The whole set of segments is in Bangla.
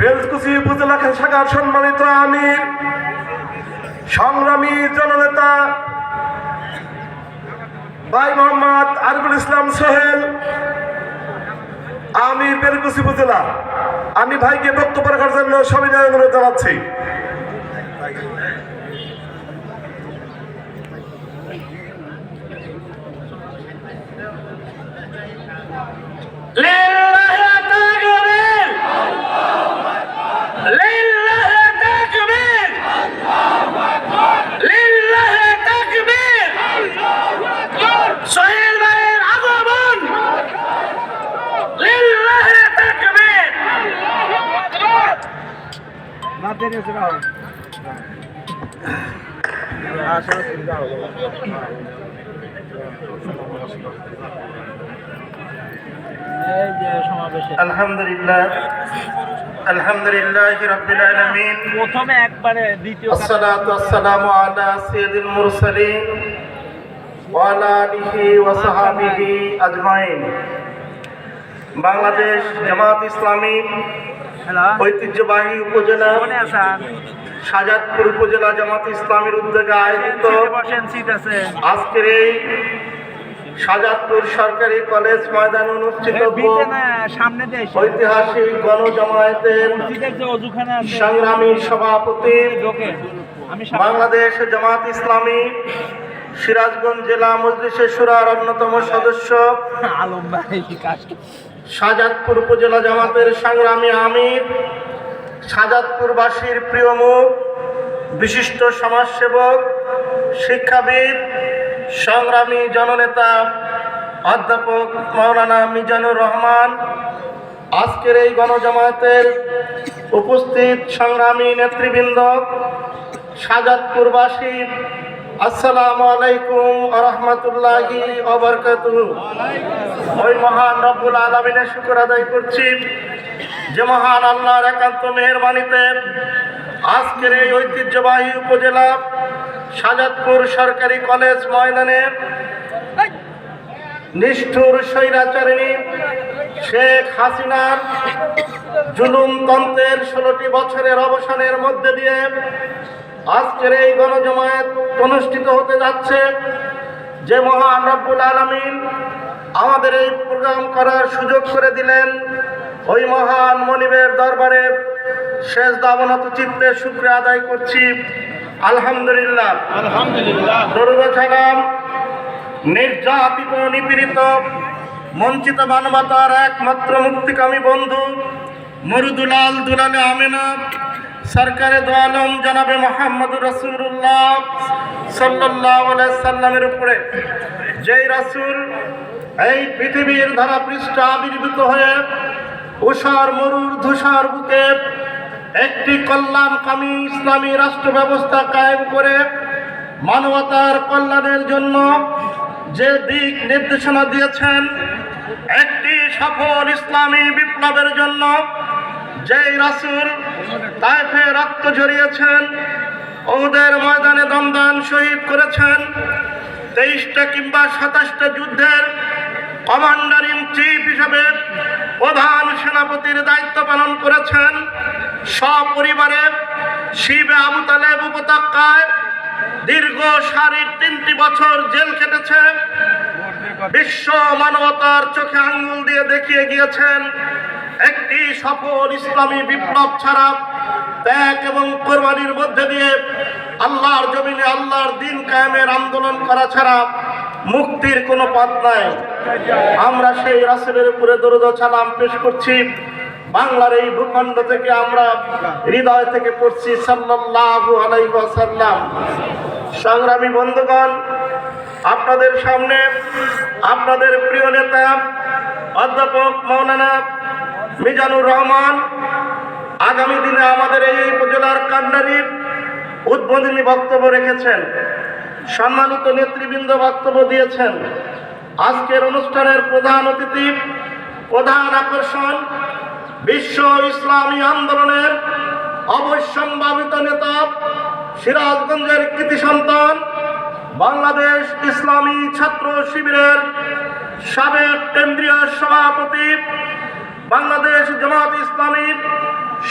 বেলকুচি উপজেলা শাখার সম্মানিত সংগ্রামী জননেতা ভাই মোহাম্মদ আরিফুল ইসলাম সোহেল, আমি বেলকুচি উপজেলা। আমি ভাইকে বক্তব্য রাখার জন্য সবিনয় অনুরোধ জানাচ্ছি। আলহামদুলিল্লাহ। আলহামদুলিল্লাহ রাব্বিল আলামিন। প্রথমে একবারে দ্বিতীয় আসসালাতু ওয়াসসালামু আলা সাইয়্যিদিল মুরসালিন ওয়া আলা আলিহি ওয়া সাহবিহি আজমাইন। বাংলাদেশ জামাত ইসলামী ঐতিহ্যবাহী উপজেলা শাহজাদপুর উপজেলা জামাত ইসলামীর উদ্যোগে আয়োজিত আজকের এই শাহজাদপুর সরকারি কলেজ ময়দানে অনুষ্ঠিত ঐতিহাসিক গণজামায়াতের সংগ্রামী সভাপতি বাংলাদেশ জামাত ইসলামী সিরাজগঞ্জ জেলা মজলিসের সুরার অন্যতম সদস্য। আলম ভাই কাজ শাহজাদপুর উপজেলা জামাতের সংগ্রামী আমির, শাহজাদপুরবাসীর প্রিয় মুখ, বিশিষ্ট সমাজসেবক, শিক্ষাবিদ, সংগ্রামী জননেতা, অধ্যাপক মৌলানা মিজানুর রহমান, আজকের এই গণজামায়াতের উপস্থিত সংগ্রামী নেতৃবৃন্দ, শাহজাদপুরবাসী আসসালামু আলাইকুম ওই মহান আদায় করছি যে মহান একান্ত ঐতিহ্যবাহী উপজেলা শাহজাদপুর সরকারি কলেজ ময়দানে নিষ্ঠুর স্বৈরাচারিণী শেখ হাসিনার জুলুমতন্ত্রের ষোলোটি বছরের অবসানের মধ্যে দিয়ে আজকের এই গণজমায়েত অনুষ্ঠিত হতে যাচ্ছে যে মহান রব্বুল আলমিন আমাদের এই প্রোগ্রাম করার সুযোগ করে দিলেন ওই মহান মনিবের দরবারে শেষ দাবনত চিত্তে শুক্রিয়া আদায় করছি। আলহামদুলিল্লাহ। আলহামদুলিল্লাহ। দরুদ সালাম নির্যাতিত নিপীড়িত বঞ্চিত মানবতার একমাত্র মুক্তিকামী বন্ধু মরুদুলাল দুলালে আমিনা সরকারে দোয়ালম জানাবে মোহাম্মদ রসুল্লাহ সাল্লাহ সাল্লামের উপরে। যেই রাসূল এই পৃথিবীর ধারা পৃষ্ঠ আবির্ভূত হয়ে উষার মরুর ধূসার বুকে একটি কল্যাণকামী ইসলামী রাষ্ট্র ব্যবস্থা কায়েম করে মানবতার কল্যাণের জন্য যে দিক নির্দেশনা দিয়েছেন, একটি সফল ইসলামী বিপ্লবের জন্য যেই রাসূল তাইফে রক্ত ঝরিয়েছেন ওদের ময়দানে দমদান শহীদ করেছেন। তেইশটা কিংবা সাতাশটা যুদ্ধের কমান্ডার ইন চিফ হিসাবে প্রধান সেনাপতির দায়িত্ব পালন করেছেন। সপরিবারে শিবে আবু তালেব উপত্যকায় দীর্ঘ সাড়ে তিনটি বছর জেল কেটেছে বিশ্ব মানবতার চোখে আঙ্গুল দিয়ে দেখিয়ে গিয়েছেন একটি সফল ইসলামী বিপ্লব ছাড়া ত্যাগ এবং কোরবানির মধ্যে দিয়ে আল্লাহর জমিনে আল্লাহর দিন কায়েমের আন্দোলন করা ছাড়া মুক্তির কোনো পথ নাই। আমরা সেই রাসেলের উপরে দরুদ সালাম পেশ করছি। বাংলার এই ভূখণ্ড থেকে আমরা হৃদয় থেকে পড়ছি সাল্লাল্লাহু আলাইহি ওয়াসাল্লাম। সংগ্রামী বন্ধুগণ, আপনাদের সামনে, আপনাদের প্রিয় নেতা, অধ্যাপক, মৌলানা মিজানুর রহমান, আগামী দিনে আমাদের এই উপজেলার কান্ডারির উদ্বোধনী বক্তব্য রেখেছেন। সম্মানিত নেতৃবৃন্দ বক্তব্য দিয়েছেন। আজকের অনুষ্ঠানের প্রধান অতিথি, প্রধান আকর্ষণ, বিশ্ব ইসলামী আন্দোলনের অবশ্যম্ভাবিত নেতা, সিরাজগঞ্জের কৃতি সন্তান, বাংলাদেশ ইসলামী ছাত্র শিবিরের সাবেক কেন্দ্রীয় সভাপতি বাংলাদেশ জামাত ইসলামীর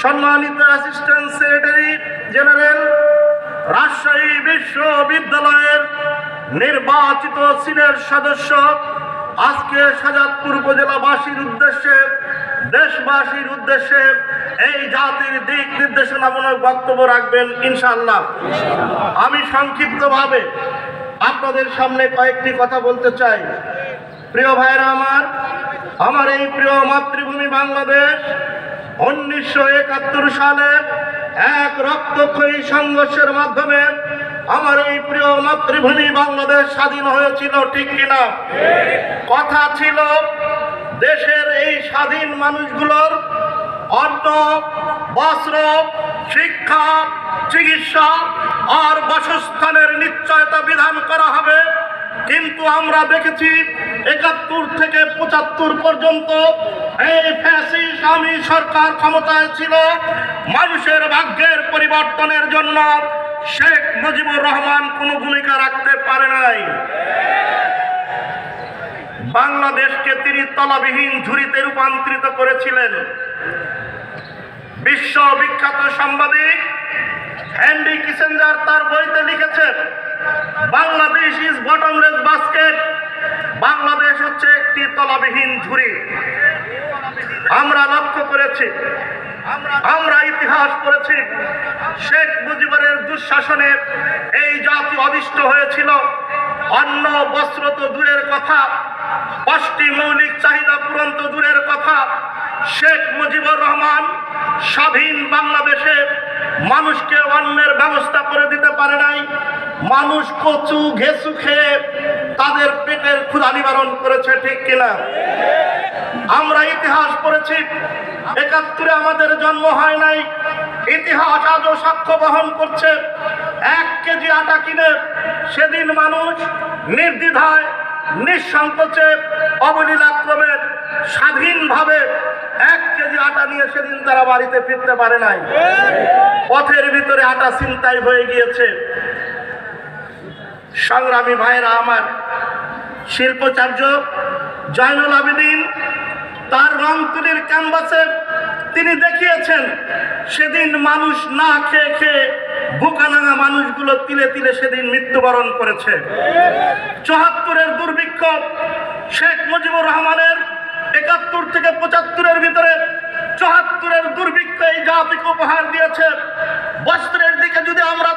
সম্মানিত অ্যাসিস্ট্যান্ট সেক্রেটারি জেনারেল রাজশাহী বিশ্ববিদ্যালয়ের নির্বাচিত সিনের সদস্য, আজকে সাজাদপুর উপজেলাবাসীর উদ্দেশ্যে, দেশবাসীর উদ্দেশ্যে এই জাতির দিক নির্দেশনামূলক বক্তব্য রাখবেন ইনশাআল্লাহ। আমি সংক্ষিপ্তভাবে আপনাদের সামনে কয়েকটি কথা বলতে চাই। প্রিয় ভাইরা আমার আমার এই প্রিয় মাতৃভূমি বাংলাদেশ, উনিশশো একাত্তর সালে এক রক্তক্ষয়ী সংঘর্ষের মাধ্যমে আমার এই প্রিয় মাতৃভূমি বাংলাদেশ স্বাধীন হয়েছিল, ঠিক কিনা? কথা ছিল, দেশের এই স্বাধীন মানুষগুলোর অন্ন, বস্ত্র, শিক্ষা, চিকিৎসা আর বাসস্থানের নিশ্চয়তা বিধান করা হবে। কিন্তু আমরা দেখেছি একাত্তর থেকে পঁচাত্তর পর্যন্ত এই ফ্যাসি স্বামী সরকার ক্ষমতায় ছিল। মানুষের ভাগ্যের পরিবর্তনের জন্য শেখ মুজিবুর রহমান কোনো ভূমিকা রাখতে পারে নাই। বাংলাদেশকে তিনি তলাবিহীন ঝুড়িতে রূপান্তরিত করেছিলেন। বিশ্ব বিখ্যাত সাংবাদিক হ্যান্ডি কিসেঞ্জার তার বইতে লিখেছেন, Bangladesh is bottomless basket Bangladesh হচ্ছে একটি তলাবিহীন ঝুড়ি। আমরা লক্ষ্য করেছি, আমরা ইতিহাস পড়েছি, শেখ মুজিবুরের দুঃশাসনে এই জাতি অদিষ্ট হয়েছিল। অন্ন, বস্ত্র তো দূরের কথা, পাঁচটি মৌলিক চাহিদা পূরণ তো দূরের কথা। শেখ মুজিবুর রহমান স্বাধীন বাংলাদেশে মানুষকে অন্যের ব্যবস্থা করে দিতে পারে নাই। মানুষ কচু ঘেসু খেয়ে তাদের পেটের ক্ষুধা নিবারণ করেছে, ঠিক কিনা? আমরা ইতিহাস পড়েছি, একাত্তরে আমাদের জন্ম হয় নাই। ইতিহাস আজও সাক্ষ্য বহন করছে, এক কেজি আটা কিনে সেদিন মানুষ নির্দ্বিধায়, নিঃসংকোচে, অবলীলাক্রমে, স্বাধীনভাবে এক কেজি আটা নিয়ে সেদিন তারা বাড়িতে ফিরতে পারে নাই। পথের ভিতরে আটা চিন্তাই হয়ে গিয়েছে। সংগ্রামী ভাইরা আমার শিল্পচার্য জয়নুল আবেদিন, তার রং তুলির ক্যানভাসে তিনি দেখিয়েছেন, সেদিন মানুষ না খেয়ে খেয়ে বুকানাঙা মানুষগুলো তিলে তিলে সেদিন মৃত্যুবরণ করেছে। চুহাত্তরের দুর্ভিক্ষ শেখ মুজিবুর রহমানের একাত্তর থেকে পঁচাত্তরের ভিতরে চুহাত্তরের দুর্ভিক্ষ এই জাতিকে উপহার দিয়েছে। বস্ত্রের দিকে যদি আমরা